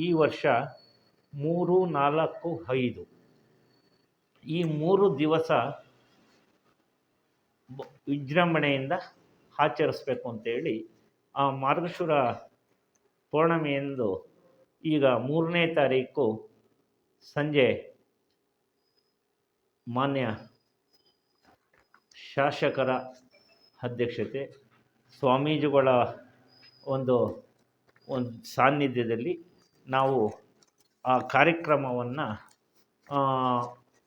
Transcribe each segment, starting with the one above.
ಈ ವರ್ಷ ಮೂರು, ನಾಲ್ಕು, ಐದು. ಈ ಮೂರು ದಿವಸ ವಿಜೃಂಭಣೆಯಿಂದ ಆಚರಿಸ್ಬೇಕು ಅಂತೇಳಿ ಆ ಮಾರ್ಗಶುರ ಪೌರ್ಣಮಿಯಂದು ಈಗ ಮೂರನೇ ತಾರೀಕು ಸಂಜೆ ಮಾನ್ಯ ಶಾಸಕರ ಅಧ್ಯಕ್ಷತೆ ಸ್ವಾಮೀಜಿಗಳ ಒಂದು ಒಂದು ಸಾನ್ನಿಧ್ಯದಲ್ಲಿ ನಾವು ಆ ಕಾರ್ಯಕ್ರಮವನ್ನು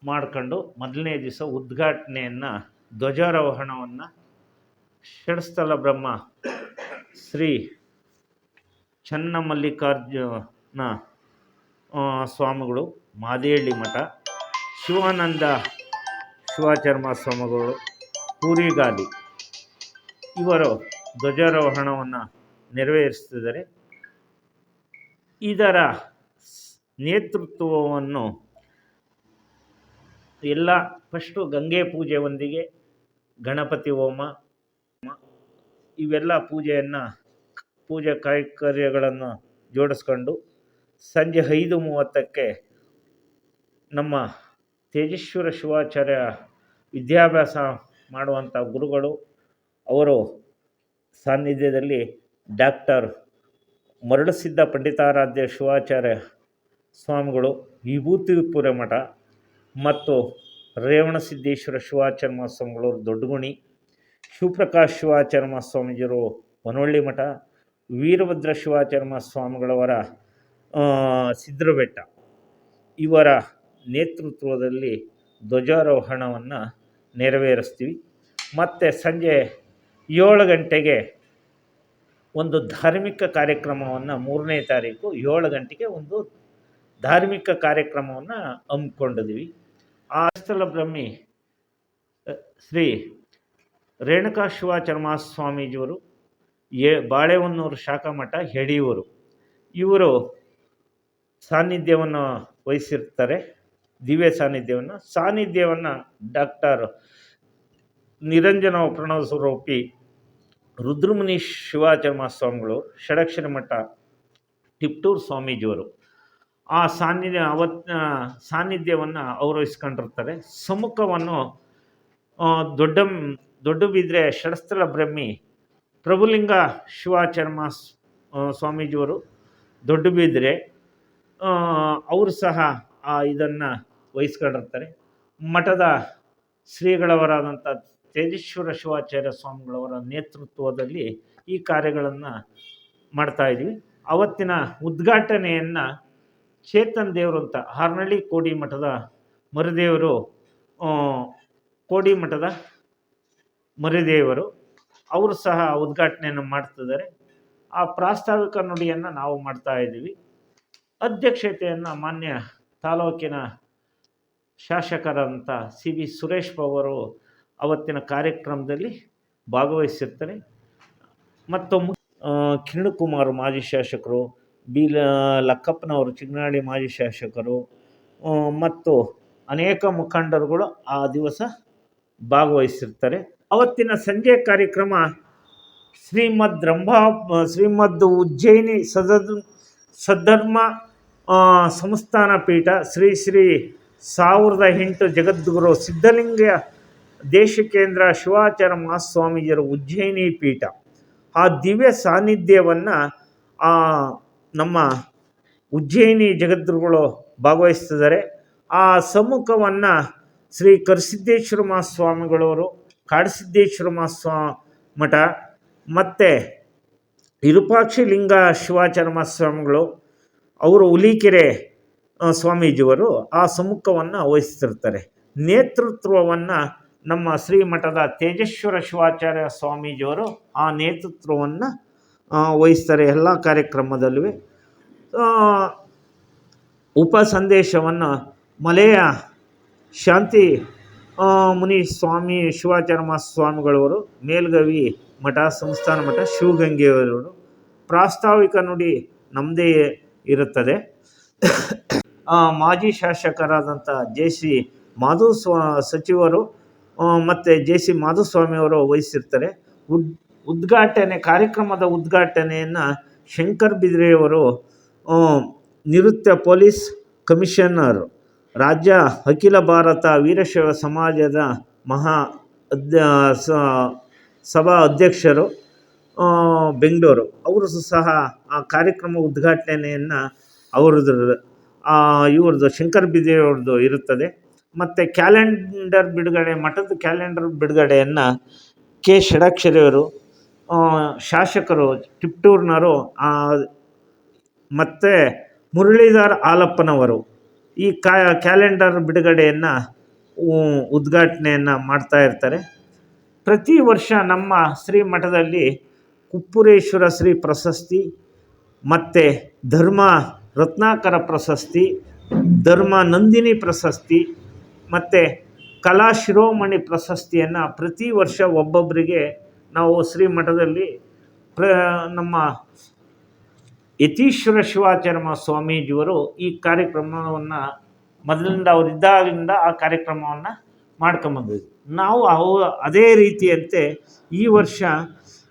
ಮಾಡ್ಕೊಂಡು ಮೊದಲನೇ ದಿವಸ ಉದ್ಘಾಟನೆಯನ್ನು, ಧ್ವಜಾರೋಹಣವನ್ನು ಷಡ್ಸ್ಥಲ ಬ್ರಹ್ಮ ಶ್ರೀ ಚನ್ನಮಲ್ಲಿಕಾರ್ಜುನ ಸ್ವಾಮಿಗಳು ಮಾದೇಹಳ್ಳಿ ಮಠ, ಶಿವಾನಂದ ಶಿವಾಚರ್ಮ ಸ್ವಾಮಿಗಳು ಪೂರಿಗಾಲಿ ಇವರು ಧ್ವಜಾರೋಹಣವನ್ನು ನೆರವೇರಿಸ್ತಿದ್ದಾರೆ. ಇದರ ನೇತೃತ್ವವನ್ನು ಎಲ್ಲ ಫಸ್ಟು ಗಂಗೆ ಪೂಜೆಯೊಂದಿಗೆ, ಗಣಪತಿ ಹೋಮ, ಇವೆಲ್ಲ ಪೂಜೆಯನ್ನು, ಪೂಜೆ ಕಾರ್ಯಗಳನ್ನು ಜೋಡಿಸ್ಕೊಂಡು ಸಂಜೆ ಐದು ಮೂವತ್ತಕ್ಕೆ ನಮ್ಮ ತೇಜೇಶ್ವರ ಶಿವಾಚಾರ್ಯ ವಿದ್ಯಾಭ್ಯಾಸ ಮಾಡುವಂಥ ಗುರುಗಳು, ಅವರು ಸಾನ್ನಿಧ್ಯದಲ್ಲಿ ಡಾಕ್ಟರ್ ಮರಳಸಿದ್ಧ ಪಂಡಿತಾರಾಧ್ಯ ಶಿವಾಚಾರ್ಯ ಸ್ವಾಮಿಗಳು ವಿಭೂತಿಪುರ ಮಠ ಮತ್ತು ರೇವಣಸಿದ್ದೇಶ್ವರ ಶಿವಾಚಾರ್ಯ ಸ್ವಾಮಿಗಳು ದೊಡ್ಡಗುಣಿ, ಶಿವಪ್ರಕಾಶ್ ಶಿವಾಚಾರ್ಯ ಸ್ವಾಮೀಜಿಯವರು ಹೊನ್ನೊಳ್ಳಿ ಮಠ, ವೀರಭದ್ರ ಶಿವಾಚಾರ್ಯ ಸ್ವಾಮಿಗಳವರ ಸಿದ್ರಬೆಟ್ಟ ಇವರ ನೇತೃತ್ವದಲ್ಲಿ ಧ್ವಜಾರೋಹಣವನ್ನು ನೆರವೇರಿಸ್ತೀವಿ. ಮತ್ತು ಸಂಜೆ ಏಳು ಗಂಟೆಗೆ ಒಂದು ಧಾರ್ಮಿಕ ಕಾರ್ಯಕ್ರಮವನ್ನು ಮೂರನೇ ತಾರೀಕು ಏಳು ಗಂಟೆಗೆ ಒಂದು ಧಾರ್ಮಿಕ ಕಾರ್ಯಕ್ರಮವನ್ನು ಹಮ್ಮಿಕೊಂಡಿದ್ವಿ ಆ ಸ್ಥಳ ಬ್ರಹ್ಮಿ ಶ್ರೀ ರೇಣುಕಾ ಶಿವಾಚರ್ಮ ಸ್ವಾಮೀಜಿಯವರು ಎ, ಬಾಳೆಹೊನ್ನೂರು ಶಾಖಾ ಮಠ ಯಡಿಯೂರು ಇವರು ಸಾನ್ನಿಧ್ಯವನ್ನು ವಹಿಸಿರ್ತಾರೆ, ದಿವ್ಯ ಸಾನ್ನಿಧ್ಯವನ್ನು. ಸಾನ್ನಿಧ್ಯವನ್ನು ಡಾಕ್ಟರ್ ನಿರಂಜನ ಪ್ರಣವ ಸ್ವರೂಪಿ ರುದ್ರಮುನಿ ಶಿವಾಚರ್ಮ ಸ್ವಾಮಿಗಳು ಷಡಕ್ಷರ ಮಠ ಟಿಪ್ಟೂರು ಸ್ವಾಮೀಜಿಯವರು ಆ ಸಾನ್ನಿಧ್ಯ ಅವತ್ತ ಸಾನ್ನಿಧ್ಯವನ್ನು ಅವರು ವಹಿಸ್ಕೊಂಡಿರ್ತಾರೆ ಸಮ್ಮುಖವನ್ನು ದೊಡ್ಡ ದೊಡ್ಡ ಬಿದ್ರೆ ಷಡಸ್ಥಳ ಬ್ರಹ್ಮಿ ಪ್ರಭುಲಿಂಗ ಶಿವಾಚರ್ಮ ಸ್ವಾಮೀಜಿಯವರು ದೊಡ್ಡ ಬಿದ್ರೆ ಅವರು ಸಹ ಇದನ್ನು ವಹಿಸ್ಕೊಂಡಿರ್ತಾರೆ. ಮಠದ ಶ್ರೀಗಳವರಾದಂಥ ತೇಜೇಶ್ವರ ಶಿವಾಚಾರ್ಯ ಸ್ವಾಮಿಗಳವರ ನೇತೃತ್ವದಲ್ಲಿ ಈ ಕಾರ್ಯಗಳನ್ನು ಮಾಡ್ತಾಯಿದ್ವಿ ಅವತ್ತಿನ ಉದ್ಘಾಟನೆಯನ್ನು ಚೇತನ್ ದೇವರು ಅಂತ ಹಾರ್ನಳ್ಳಿ ಕೋಡಿ ಮಠದ ಮರುದೇವರು ಕೋಡಿ ಮಠದ ಮರುದೇವರು ಅವರು ಸಹ ಉದ್ಘಾಟನೆಯನ್ನು ಮಾಡ್ತಿದ್ದಾರೆ. ಆ ಪ್ರಾಸ್ತಾವಿಕ ನುಡಿಯನ್ನು ನಾವು ಮಾಡ್ತಾ ಇದ್ದೀವಿ. ಅಧ್ಯಕ್ಷತೆಯನ್ನು ಮಾನ್ಯ ತಾಲೂಕಿನ ಶಾಸಕರಂಥ ಸಿ ಬಿ ಸುರೇಶ್ ಅವರು ಅವತ್ತಿನ ಕಾರ್ಯಕ್ರಮದಲ್ಲಿ ಭಾಗವಹಿಸಿರ್ತಾರೆ. ಮತ್ತು ಕಿರಣಕುಮಾರ್ ಕಿರಣ್ ಕುಮಾರ್ ಮಾಜಿ ಶಾಸಕರು ಬಿ ಲಕ್ಕಪ್ಪನವರು ಚಿಕ್ಕನಾಡಿ ಮಾಜಿ ಶಾಸಕರು ಮತ್ತು ಅನೇಕ ಮುಖಂಡರುಗಳು ಆ ದಿವಸ ಭಾಗವಹಿಸಿರ್ತಾರೆ. ಅವತ್ತಿನ ಸಂಜೆ ಕಾರ್ಯಕ್ರಮ ಶ್ರೀಮದ್ ರಂಭಾ, ಶ್ರೀಮದ್ ಉಜ್ಜಯಿನಿ ಸದರ್ ಸದ್ಧರ್ಮ ಸಂಸ್ಥಾನ ಪೀಠ ಶ್ರೀ ಶ್ರೀ ಸಾವಿರದ ಎಂಟು ಜಗದ್ಗುರು ಸಿದ್ಧಲಿಂಗ ದೇಶಕೇಂದ್ರ ಶಿವಾಚಾರ್ಯ ಮಹಾಸ್ವಾಮೀಜಿಯರ ಉಜ್ಜಯಿನಿ ಪೀಠ. ಆ ದಿವ್ಯ ಸಾನ್ನಿಧ್ಯವನ್ನು ಆ ನಮ್ಮ ಉಜ್ಜಯಿನಿ ಜಗದ್ಗುರುಗಳು ಭಾಗವಹಿಸ್ತಿದ್ದಾರೆ. ಆ ಸಮ್ಮುಖವನ್ನು ಶ್ರೀ ಕರಸಿದ್ದೇಶ್ವರ ಮಹಾಸ್ವಾಮಿಗಳವರು, ಕಾಡಸಿದ್ದೇಶ್ವರ ಮಹಾಸ್ವಾ ಮಠ ಮತ್ತು ವಿರೂಪಾಕ್ಷಿ ಲಿಂಗ ಶಿವಾಚಾರ್ಯ ಮಹಾಸ್ವಾಮಿಗಳು, ಅವರು ಹುಲಿಕೆರೆ ಸ್ವಾಮೀಜಿಯವರು ಆ ಸಮ್ಮುಖವನ್ನು ವಹಿಸ್ತಿರ್ತಾರೆ. ನೇತೃತ್ವವನ್ನು ನಮ್ಮ ಶ್ರೀಮಠದ ತೇಜೇಶ್ವರ ಶಿವಾಚಾರ್ಯ ಸ್ವಾಮೀಜಿಯವರು ಆ ನೇತೃತ್ವವನ್ನು ವಹಿಸ್ತಾರೆ ಎಲ್ಲ ಕಾರ್ಯಕ್ರಮದಲ್ಲೂ. ಉಪ ಸಂದೇಶವನ್ನು ಮಲೆಯ ಶಾಂತಿ ಮುನಿ ಸ್ವಾಮಿ ಶಿವಾಚಾರ್ಯ ಸ್ವಾಮಿಗಳವರು ಮೇಲ್ಗವಿ ಮಠ, ಸಂಸ್ಥಾನ ಮಠ, ಶಿವಗಂಗೆಯವರು, ಪ್ರಾಸ್ತಾವಿಕ ನುಡಿ ನಮ್ಮದೇ ಇರುತ್ತದೆ. ಮಾಜಿ ಶಾಸಕರಾದಂಥ ಜೆ ಸಿ ಮಾಧು ಸ್ವ ಸಚಿವರು ಮತ್ತು ಜೆ ಸಿ ಮಾಧುಸ್ವಾಮಿಯವರು ವಹಿಸಿರ್ತಾರೆ. ಉದ್, ಉದ್ಘಾಟನೆ, ಕಾರ್ಯಕ್ರಮದ ಉದ್ಘಾಟನೆಯನ್ನು ಶಂಕರ್ ಬಿದ್ರೆಯವರು ನಿವೃತ್ತ ಪೊಲೀಸ್ ಕಮಿಷನರ್, ರಾಜ್ಯ ಅಖಿಲ ಭಾರತ ವೀರಶೈವ ಸಮಾಜದ ಮಹಾ ಅಧ್ಯ ಸಭಾ ಅಧ್ಯಕ್ಷರು ಬೆಂಗಳೂರು. ಅವರು ಸಹ ಆ ಕಾರ್ಯಕ್ರಮ ಉದ್ಘಾಟನೆಯನ್ನು ಅವ್ರದ್ದು ಇವ್ರದ್ದು ಶಂಕರ್ ಬಿದ್ರೆಯವ್ರದ್ದು ಇರುತ್ತದೆ. ಮತ್ತು ಕ್ಯಾಲೆಂಡರ್ ಬಿಡುಗಡೆ, ಮಠದ ಕ್ಯಾಲೆಂಡರ್ ಬಿಡುಗಡೆಯನ್ನು ಕೆ. ಷಡಾಕ್ಷರಿಯವರು ಶಾಸಕರು ಟಿಪ್ಟೂರ್ನರು ಮತ್ತು ಮುರಳೀಧರ್ ಆಲಪ್ಪನವರು ಈ ಕ್ಯಾಲೆಂಡರ್ ಬಿಡುಗಡೆಯನ್ನು ಉದ್ಘಾಟನೆಯನ್ನು ಮಾಡ್ತಾ ಇರ್ತಾರೆ. ಪ್ರತಿ ವರ್ಷ ನಮ್ಮ ಶ್ರೀ ಮಠದಲ್ಲಿ ಕುಪ್ಪುರೇಶ್ವರ ಶ್ರೀ ಪ್ರಶಸ್ತಿ, ಮತ್ತು ಧರ್ಮ ರತ್ನಾಕರ ಪ್ರಶಸ್ತಿ, ಧರ್ಮ ನಂದಿನಿ ಪ್ರಶಸ್ತಿ ಮತ್ತು ಕಲಾ ಶಿರೋಮಣಿ ಪ್ರಶಸ್ತಿಯನ್ನು ಪ್ರತಿ ವರ್ಷ ಒಬ್ಬೊಬ್ಬರಿಗೆ ನಾವು ಶ್ರೀ ಮಠದಲ್ಲಿ ಪ್ರ, ನಮ್ಮ ಯತೀಶ್ವರ ಶಿವಾಚಾರ್ಯ ಸ್ವಾಮೀಜಿಯವರು ಈ ಕಾರ್ಯಕ್ರಮವನ್ನು ಮೊದಲಿಂದ ಅವರಿದ್ದಾಗಿಂದ ಆ ಕಾರ್ಯಕ್ರಮವನ್ನು ಮಾಡ್ಕೊಂಬಂದಿದ್ವಿ ನಾವು ಅವು ಅದೇ ರೀತಿಯಂತೆ ಈ ವರ್ಷ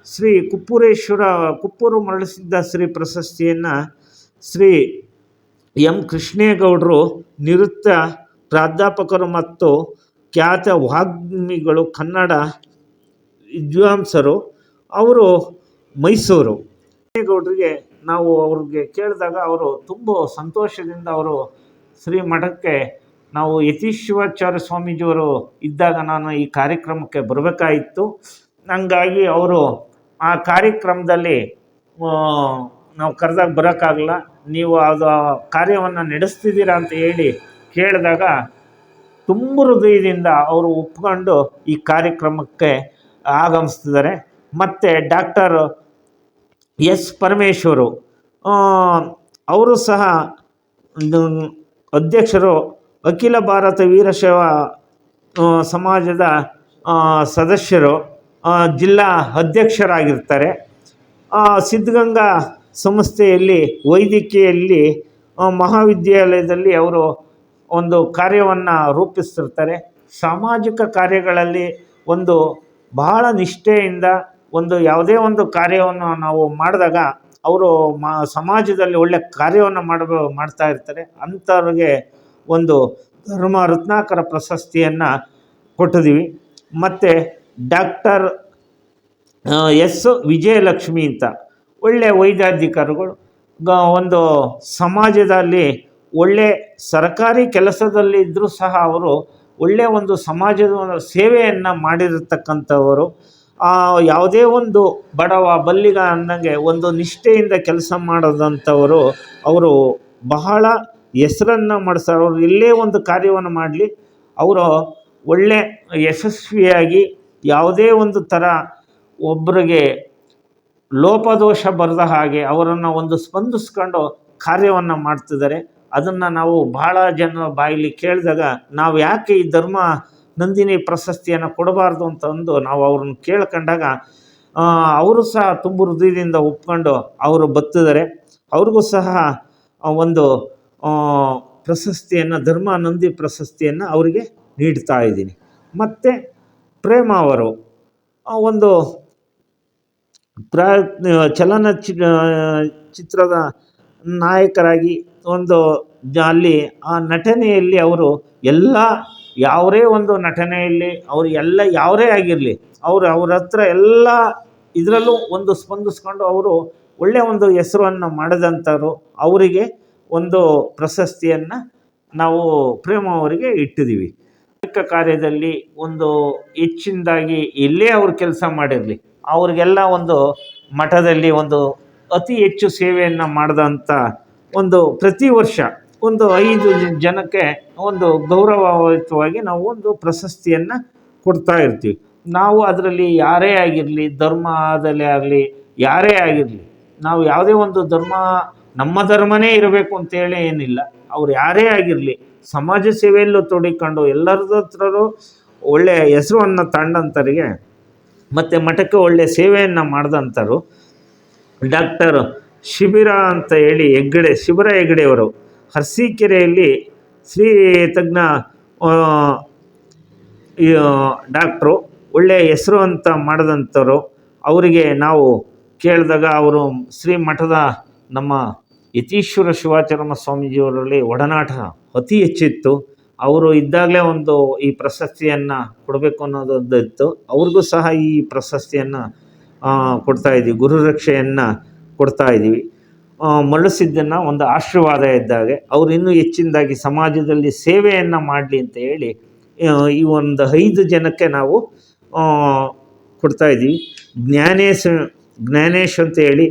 ಶ್ರೀ ಕುಪ್ಪುರೇಶ್ವರ, ಕುಪ್ಪೂರು ಮರಳಿಸಿದ್ದ ಶ್ರೀ ಪ್ರಶಸ್ತಿಯನ್ನು ಶ್ರೀ ಎಂ ಕೃಷ್ಣೇಗೌಡರು ನಿವೃತ್ತ ಪ್ರಾಧ್ಯಾಪಕರು ಮತ್ತು ಖ್ಯಾತ ವಾಗ್ಮಿಗಳು ಕನ್ನಡ ವಿದ್ವಾಂಸರು, ಅವರು ಮೈಸೂರು. ಗೌಡರಿಗೆ ನಾವು ಅವ್ರಿಗೆ ಕೇಳಿದಾಗ ಅವರು ತುಂಬ ಸಂತೋಷದಿಂದ ಅವರು ಶ್ರೀ ಮಠಕ್ಕೆ ನಾವು ಯತೀಶ್ವರಾಚಾರ್ಯ ಸ್ವಾಮೀಜಿಯವರು ಇದ್ದಾಗ ನಾನು ಈ ಕಾರ್ಯಕ್ರಮಕ್ಕೆ ಬರಬೇಕಾಯಿತು. ಹಂಗಾಗಿ ಅವರು ಆ ಕಾರ್ಯಕ್ರಮದಲ್ಲಿ ನಾವು ಕರೆದಾಗ ಬರೋಕ್ಕಾಗಲ್ಲ, ನೀವು ಅದು ಕಾರ್ಯವನ್ನು ನಡೆಸ್ತಿದ್ದೀರಾ ಅಂತ ಹೇಳಿ ಕೇಳಿದಾಗ ತುಂಬ ಹೃದಯದಿಂದ ಅವರು ಒಪ್ಕೊಂಡು ಈ ಕಾರ್ಯಕ್ರಮಕ್ಕೆ ಆಗಮಿಸ್ತಿದ್ದಾರೆ. ಮತ್ತು ಡಾಕ್ಟರ್ ಎಸ್ ಪರಮೇಶ್ವರು ಅವರು ಸಹ ಅಧ್ಯಕ್ಷರು ಅಖಿಲ ಭಾರತ ವೀರಶೈವ ಸಮಾಜದ ಸದಸ್ಯರು ಜಿಲ್ಲಾ ಅಧ್ಯಕ್ಷರಾಗಿರ್ತಾರೆ. ಸಿದ್ಧಗಂಗಾ ಸಂಸ್ಥೆಯಲ್ಲಿ, ವೈದ್ಯಕೀಯಲ್ಲಿ ಮಹಾವಿದ್ಯಾಲಯದಲ್ಲಿ ಅವರು ಒಂದು ಕಾರ್ಯವನ್ನು ರೂಪಿಸ್ತಿರ್ತಾರೆ. ಸಾಮಾಜಿಕ ಕಾರ್ಯಗಳಲ್ಲಿ ಒಂದು ಬಹಳ ನಿಷ್ಠೆಯಿಂದ ಒಂದು ಯಾವುದೇ ಒಂದು ಕಾರ್ಯವನ್ನು ನಾವು ಮಾಡಿದಾಗ ಅವರು ಮಾ ಸಮಾಜದಲ್ಲಿ ಒಳ್ಳೆ ಕಾರ್ಯವನ್ನು ಮಾಡಬ ಮಾಡ್ತಾ ಇರ್ತಾರೆ. ಅಂಥವ್ರಿಗೆ ಒಂದು ಧರ್ಮ ರತ್ನಾಕರ ಪ್ರಶಸ್ತಿಯನ್ನು ಕೊಟ್ಟಿದ್ದೀವಿ ಮತ್ತು ಡಾಕ್ಟರ್ ಎಸ್ ವಿಜಯಲಕ್ಷ್ಮಿ ಅಂತ ಒಳ್ಳೆಯ ವೈದ್ಯಾಧಿಕಾರಿಗಳು ಒಂದು ಸಮಾಜದಲ್ಲಿ ಒಳ್ಳೆ ಸರ್ಕಾರಿ ಕೆಲಸದಲ್ಲಿ ಇದ್ದರೂ ಸಹ ಅವರು ಒಳ್ಳೆಯ ಒಂದು ಸಮಾಜದ ಸೇವೆಯನ್ನು ಮಾಡಿರತಕ್ಕಂಥವರು ಯಾವುದೇ ಒಂದು ಬಡವ ಬಲ್ಲಿಗ ಅನ್ನಂಗೆ ಒಂದು ನಿಷ್ಠೆಯಿಂದ ಕೆಲಸ ಮಾಡೋದಂಥವರು ಅವರು ಬಹಳ ಹೆಸರನ್ನು ಮಾಡಿಸ್ತಾರೆ ಅವರು ಇಲ್ಲೇ ಒಂದು ಕಾರ್ಯವನ್ನು ಮಾಡಲಿ, ಅವರು ಒಳ್ಳೆ ಯಶಸ್ವಿಯಾಗಿ ಯಾವುದೇ ಒಂದು ಥರ ಒಬ್ಬರಿಗೆ ಲೋಪದೋಷ ಬರದ ಹಾಗೆ ಅವರನ್ನು ಒಂದು ಸ್ಪಂದಿಸ್ಕೊಂಡು ಕಾರ್ಯವನ್ನು ಮಾಡ್ತಿದ್ದಾರೆ. ಅದನ್ನು ನಾವು ಭಾಳ ಜನ ಬಾಯಲ್ಲಿ ಕೇಳಿದಾಗ ನಾವು ಯಾಕೆ ಈ ಧರ್ಮ ನಂದಿನಿ ಪ್ರಶಸ್ತಿಯನ್ನು ಕೊಡಬಾರ್ದು ಅಂತಂದು ನಾವು ಅವ್ರನ್ನ ಕೇಳ್ಕೊಂಡಾಗ ಅವರು ಸಹ ತುಂಬ ಹೃದಯದಿಂದ ಒಪ್ಕೊಂಡು ಅವರು ಬತ್ತಿದ್ದಾರೆ ಅವ್ರಿಗೂ ಸಹ ಒಂದು ಪ್ರಶಸ್ತಿಯನ್ನು, ಧರ್ಮ ನಂದಿ ಪ್ರಶಸ್ತಿಯನ್ನು ಅವರಿಗೆ ನೀಡ್ತಾ ಇದ್ದೀನಿ. ಮತ್ತು ಪ್ರೇಮ ಅವರು ಒಂದು ಪ್ರ ಚಲನಚಿ ಚಿತ್ರದ ನಾಯಕರಾಗಿ ಒಂದು ಅಲ್ಲಿ ಆ ನಟನೆಯಲ್ಲಿ ಅವರು ಎಲ್ಲ ಯಾವುದೇ ಒಂದು ನಟನೆಯಲ್ಲಿ ಅವರು ಎಲ್ಲ ಯಾವುದೇ ಆಗಿರಲಿ, ಅವರು ಅವ್ರ ಹತ್ರ ಎಲ್ಲ ಇದರಲ್ಲೂ ಒಂದು ಸ್ಪಂದಿಸ್ಕೊಂಡು ಅವರು ಒಳ್ಳೆಯ ಒಂದು ಹೆಸರನ್ನು ಮಾಡಿದಂಥವ್ರು ಅವರಿಗೆ ಒಂದು ಪ್ರಶಸ್ತಿಯನ್ನು ನಾವು ಪ್ರೇಮ ಅವರಿಗೆ ಇಟ್ಟಿದ್ದೀವಿ. ಧಾರ್ಮಿಕ ಕಾರ್ಯದಲ್ಲಿ ಒಂದು ಹೆಚ್ಚಿನದಾಗಿ ಎಲ್ಲೇ ಅವರು ಕೆಲಸ ಮಾಡಿರಲಿ, ಅವರಿಗೆಲ್ಲ ಒಂದು ಮಠದಲ್ಲಿ ಒಂದು ಅತಿ ಹೆಚ್ಚು ಸೇವೆಯನ್ನು ಮಾಡಿದಂಥ ಒಂದು ಪ್ರತಿ ವರ್ಷ ಒಂದು ಐದು ಜನಕ್ಕೆ ಒಂದು ಗೌರವಯುತವಾಗಿ ನಾವು ಒಂದು ಪ್ರಶಸ್ತಿಯನ್ನು ಕೊಡ್ತಾ ಇರ್ತೀವಿ. ನಾವು ಅದರಲ್ಲಿ ಯಾರೇ ಆಗಿರಲಿ ಧರ್ಮದಲ್ಲೇ ಆಗಲಿ, ಯಾರೇ ಆಗಿರಲಿ, ನಾವು ಯಾವುದೇ ಒಂದು ಧರ್ಮ, ನಮ್ಮ ಧರ್ಮನೇ ಇರಬೇಕು ಅಂತೇಳಿ ಏನಿಲ್ಲ. ಅವ್ರು ಯಾರೇ ಆಗಿರಲಿ, ಸಮಾಜ ಸೇವೆಯಲ್ಲೂ ತೊಡಿಕೊಂಡು ಎಲ್ಲರದ ಹತ್ರನೂ ಒಳ್ಳೆಯ ಹೆಸರನ್ನು ತಂಡಂಥವ್ರಿಗೆ ಮತ್ತು ಮಠಕ್ಕೆ ಒಳ್ಳೆಯ ಸೇವೆಯನ್ನು ಮಾಡಿದಂಥರು ಡಾಕ್ಟರ್ ಶಿಬಿರ ಅಂತ ಹೇಳಿ ಹೆಗ್ಗಡೆ, ಶಿಬಿರ ಹೆಗ್ಗಡೆಯವರು ಅರಸೀಕೆರೆಯಲ್ಲಿ ಶ್ರೀ ತಜ್ಞ ಡಾಕ್ಟ್ರು ಒಳ್ಳೆಯ ಹೆಸರು ಅಂತ ಮಾಡಿದಂಥವ್ರು, ಅವರಿಗೆ ನಾವು ಕೇಳಿದಾಗ ಅವರು ಶ್ರೀ ಮಠದ ನಮ್ಮ ಯತೀಶ್ವರ ಶಿವಾಚಾರ್ಯ ಸ್ವಾಮೀಜಿಯವರಲ್ಲಿ ಒಡನಾಟ ಅತಿ ಹೆಚ್ಚಿತ್ತು. ಅವರು ಇದ್ದಾಗಲೇ ಒಂದು ಈ ಪ್ರಶಸ್ತಿಯನ್ನು ಕೊಡಬೇಕು ಅನ್ನೋದೊಂದು ಇತ್ತು ಅವ್ರಿಗೂ ಸಹ ಈ ಪ್ರಶಸ್ತಿಯನ್ನು ಕೊಡ್ತಾ ಇದ್ವಿ. ಗುರುರಕ್ಷೆಯನ್ನು ಕೊಡ್ತಾ ಇದ್ದೀವಿ. ಮರಳಿಸಿದ್ದನ್ನು ಒಂದು ಆಶೀರ್ವಾದ ಇದ್ದಾಗೆ ಅವರು ಇನ್ನೂ ಹೆಚ್ಚಿನದಾಗಿ ಸಮಾಜದಲ್ಲಿ ಸೇವೆಯನ್ನು ಮಾಡಲಿ ಅಂತ ಹೇಳಿ ಈ ಒಂದು ಐದು ಜನಕ್ಕೆ ನಾವು ಕೊಡ್ತಾ ಇದ್ದೀವಿ. ಜ್ಞಾನೇಶ್ ಜ್ಞಾನೇಶ್ ಅಂತ ಹೇಳಿ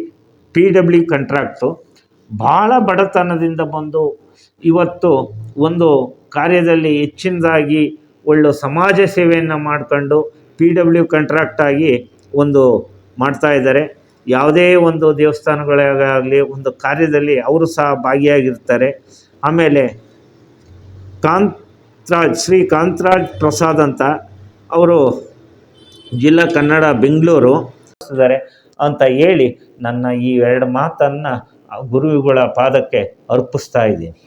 ಪಿ ಡಬ್ಲ್ಯೂ ಕಂಟ್ರಾಕ್ಟು ಭಾಳ ಬಡತನದಿಂದ ಬಂದು ಇವತ್ತು ಒಂದು ಕಾರ್ಯದಲ್ಲಿ ಹೆಚ್ಚಿನದಾಗಿ ಒಳ್ಳೆ ಸಮಾಜ ಸೇವೆಯನ್ನು ಮಾಡ್ಕೊಂಡು ಪಿ ಡಬ್ಲ್ಯೂ ಕಂಟ್ರಾಕ್ಟಾಗಿ ಒಂದು ಮಾಡ್ತಾ ಇದ್ದಾರೆ. ಯಾವುದೇ ಒಂದು ದೇವಸ್ಥಾನಗಳಾಗಲಿ ಒಂದು ಕಾರ್ಯದಲ್ಲಿ ಅವರು ಸಹ ಭಾಗಿಯಾಗಿರ್ತಾರೆ. ಆಮೇಲೆ ಕಾಂತರಾಜ್, ಶ್ರೀ ಕಾಂತರಾಜ್ ಪ್ರಸಾದ್ ಅಂತ ಅವರು ಜಿಲ್ಲಾ ಕನ್ನಡ ಬೆಂಗಳೂರು ಅಂತ ಹೇಳಿ ನನ್ನ ಈ ಎರಡು ಮಾತನ್ನು ಗುರುಗಳ ಪಾದಕ್ಕೆ ಅರ್ಪಿಸ್ತಾ ಇದ್ದೀನಿ.